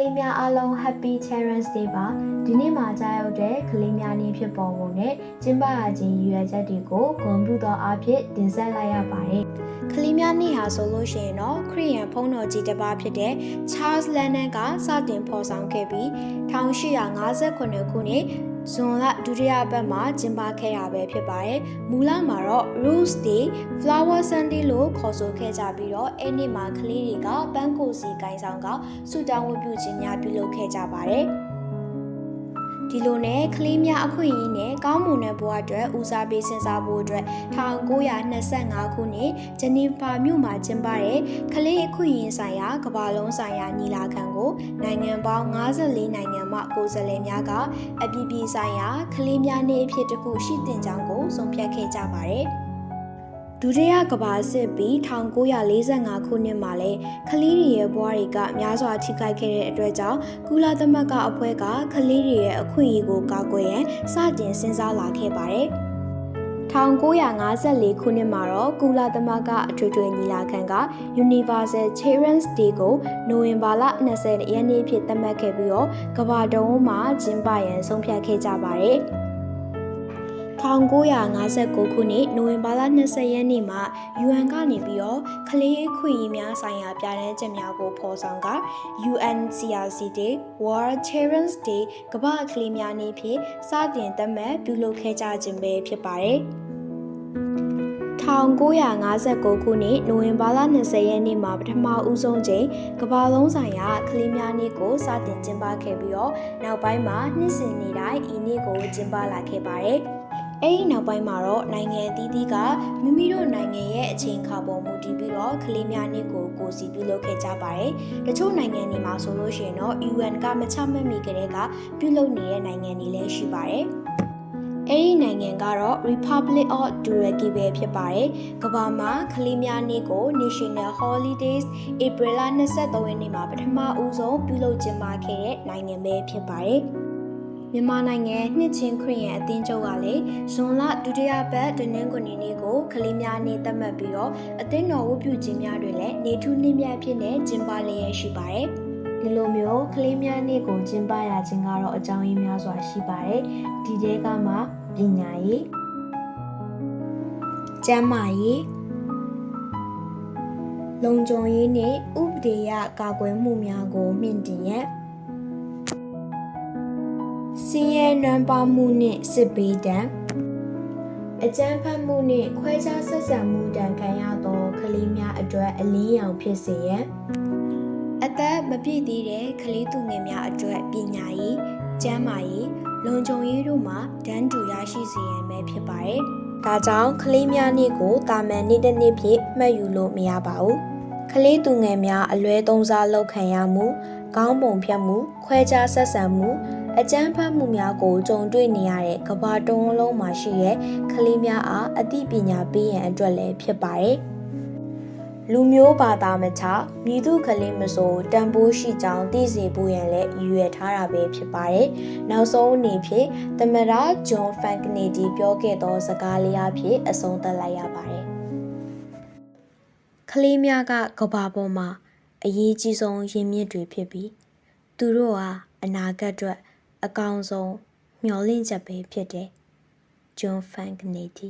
လေးများအားလုံး Happy Children's Day ပါဒီနေ့မှာကြာရောက်တဲ့ကလေးများနေ့ဖြစ်ပေါ်ပုံနဲ့ကျင်းပရခြင်းရည်ရွယ်ချက်တွေကိုဂုဏ်ပြုသောအားဖြင့်တင်ဆက်လိုက်ရပါတယ်ကလေးများနေ့ဟာဆိုလို့ရှိရင်တော့ခရီးယန်ဖုံးတော်ကြီးတစ်ပါးဖြစ်တဲ့ Charles Lennon ကစတင်ဖော်ဆောင်ခဲ့ပြီး1858ခုနှစ် ဇွန်လဒုတိယပတ်မှာကျင်းပခဲ့ရပဲဖြစ်ပါတယ်။မူလမှာတော့ Rose Day Flower Sunday လို့ခေါ်ဆိုခဲ့ကြပြီးတော့အဲ့ဒီမှာကလေးတွေကပန်းကိုစီကိုင်းဆောင်ကဆုတောင်းဝတ်ပြုခြင်းများပြုလုပ်ခဲ့ကြပါတယ်။ ဒီလိုနဲ့ကလေးများအခွင့်အရေးနဲ့ကောင်းမွန်တဲ့ဘဝအတွက်ဦးစားပေးစဉ်းစားဖို့အတွက်1925ခုနှစ်ဂျနီဗာမြို့မှာကျင်းပတဲ့ကလေးအခွင့်အရေးဆိုင်ရာကမ္ဘာလုံးဆိုင်ရာညီလာခံကိုနိုင်ငံပေါင်း54နိုင်ငံမှကိုယ်စားလှယ်များကအပြည်ပြည်ဆိုင်ရာကလေးများနေ့အဖြစ်တစ်ခုရှိတင်ကြောင်းကိုဆုံးဖြတ်ခဲ့ကြပါတယ်။ ဒုတိယကမ္ဘာစစ်ပြီး1945ခုနှစ်မှာလဲကလေးတွေရဲ့ဘဝတွေကများစွာထိခိုက်ခဲ့တဲ့အတွက်ကြောင့်ကုလသမဂ္ဂအဖွဲ့ကကလေးတွေရဲ့အခွင့်အရေးကိုကာကွယ်ရန်စတင်စဉ်းစားလာခဲ့ပါတယ်။1954ခုနှစ်မှာတော့ကုလသမဂ္ဂအထွေထွေညီလာခံက Universal Children's Day ကိုနိုဝင်ဘာလ20ရက်နေ့ဖြစ်သတ်မှတ်ခဲ့ပြီးတော့ကမ္ဘာတုံးမှာကျင်းပရန်ဆုံးဖြတ်ခဲ့ကြပါတယ်။ 1959ခုနှစ်နိုဝင်ဘာလ20ရက်နေ့မှာ UN ကနေပြီးတော့ကလေးအခွင့်အရေးများဆိုင်ရာပြဋ္ဌာန်းချက်များကိုဖော်ဆောင်က UNCRC Day World Children's Day ကမ္ဘာကလေးများနေ့ဖြင့်စတင်သတ်မှတ်ပြုလုပ်ခဲ့ကြခြင်းပဲဖြစ်ပါတယ်။1959ခုနှစ်နိုဝင်ဘာလ20ရက်နေ့မှာပထမဦးဆုံးချိန်ကမ္ဘာလုံးဆိုင်ရာကလေးများနေ့ကိုစတင်ကျင်းပခဲ့ပြီးတော့နောက်ပိုင်းမှာနှစ်စဉ်နေ့တိုင်းဤနေ့ကိုကျင်းပလာခဲ့ပါတယ်။ အဲ့ဒီနောက်ပိုင်းမှာတော့နိုင်ငံအသီးသီးကမိမိတို့နိုင်ငံရဲ့အချိန်အခါပေါ်မူတည်ပြီးတော့ကလေးများနေ့ကိုကိုစီပြုလုပ်ခဲ့ကြပါတယ်။တချို့နိုင်ငံတွေမှာဆိုလို့ရှိရင်တော့ UN ကမချမှတ်မိကြတဲ့ကပြုလုပ်နေတဲ့နိုင်ငံတွေလည်းရှိပါတယ်။အဲ့ဒီနိုင်ငံကတော့ Republic of Turkey ပဲဖြစ်ပါတယ်။ကမ္ဘာမှာကလေးများနေ့ကို National Holidays April လ23ရက်နေ့မှာပထမဦးဆုံးပြုလုပ်ကျင်းပခဲ့တဲ့နိုင်ငံပဲဖြစ်ပါတယ်။ မြန်မာနိုင်ငံနှစ်ချင်းခရီးရန်အသင်းချုပ်ကလည်းဇွန်လဒုတိယပတ်တနင်္ဂနွေနေ့ကိုကလေးများနေ့သတ်မှတ်ပြီးတော့အသင်းတော်ဝတ်ပြုခြင်းများတွေလည်းနေထူးနှင်းမြတ်ဖြစ်နေကျင်းပလျက်ရှိပါတယ်။ဒီလိုမျိုးကလေးများနေ့ကိုကျင်းပရခြင်းကတော့အကြောင်းရင်းများစွာရှိပါတယ်ဒီတဲကမှပညာရေးကျန်းမာရေးလုံခြုံရေးနဲ့ဥပဒေရကာကွယ်မှုများကိုမြင့်တင်ရန် စီးရဲနွမ်းပါမှုနှင့်စစ်ဘေးဒဏ်အကြမ်းဖက်မှုနှင့်ခွဲခြားဆက်ဆံမှုတန်ခံရသောကလေးများအတွက်အလင်းရောင်ဖြစ်စေရန်အသက်မပြည့်သေးတဲ့ကလေးသူငယ်များအတွက်ပညာရေးကျန်းမာရေးလုံခြုံရေးတို့မှာတန်းတူရရှိစေရန်ပဲဖြစ်ပါတယ်။ဒါကြောင့်ကလေးများနေ့ကိုတာမန်နေ့တစ်နေ့ဖြစ်မှတ်ယူလို့မရပါဘူး။ကလေးသူငယ်များအလွဲသုံးစားလုပ်ခံရမှုခေါင်းပုံဖြတ်မှုခွဲခြားဆက်ဆံမှု အကြမ်းဖက်မှုများကိုကြုံတွေ့နေရတဲ့ကမ္ဘာတုံးလုံးမှာရှိတဲ့ကလေးများအားအသိပညာပေးရန်အတွက်လည်းဖြစ်ပါတယ်။လူမျိုးဘာသာမခြားမြည်သူကလေးမဆိုတန်ဖိုးရှိကြောင်းသိစေဖို့ရန်လည်းရည်ရွယ်ထားတာပဲဖြစ်ပါတယ်။နောက်ဆုံးအနေဖြင့်သမရဂျွန်ဖန်ကနေဒီပြောခဲ့သောစကားလေးအဖြစ်အဆုံးသတ်လိုက်ရပါတယ်။ကလေးများကကဘာပေါ်မှာအရေးကြီးဆုံးရင်းမြစ်တွေဖြစ်ပြီးသူတို့ဟာအနာဂတ်အတွက် အကောင်းဆုံးမျှော်လင့်ချက်ပဲဖြစ်တယ်။ဂျွန်ဖန်ကနေဒီ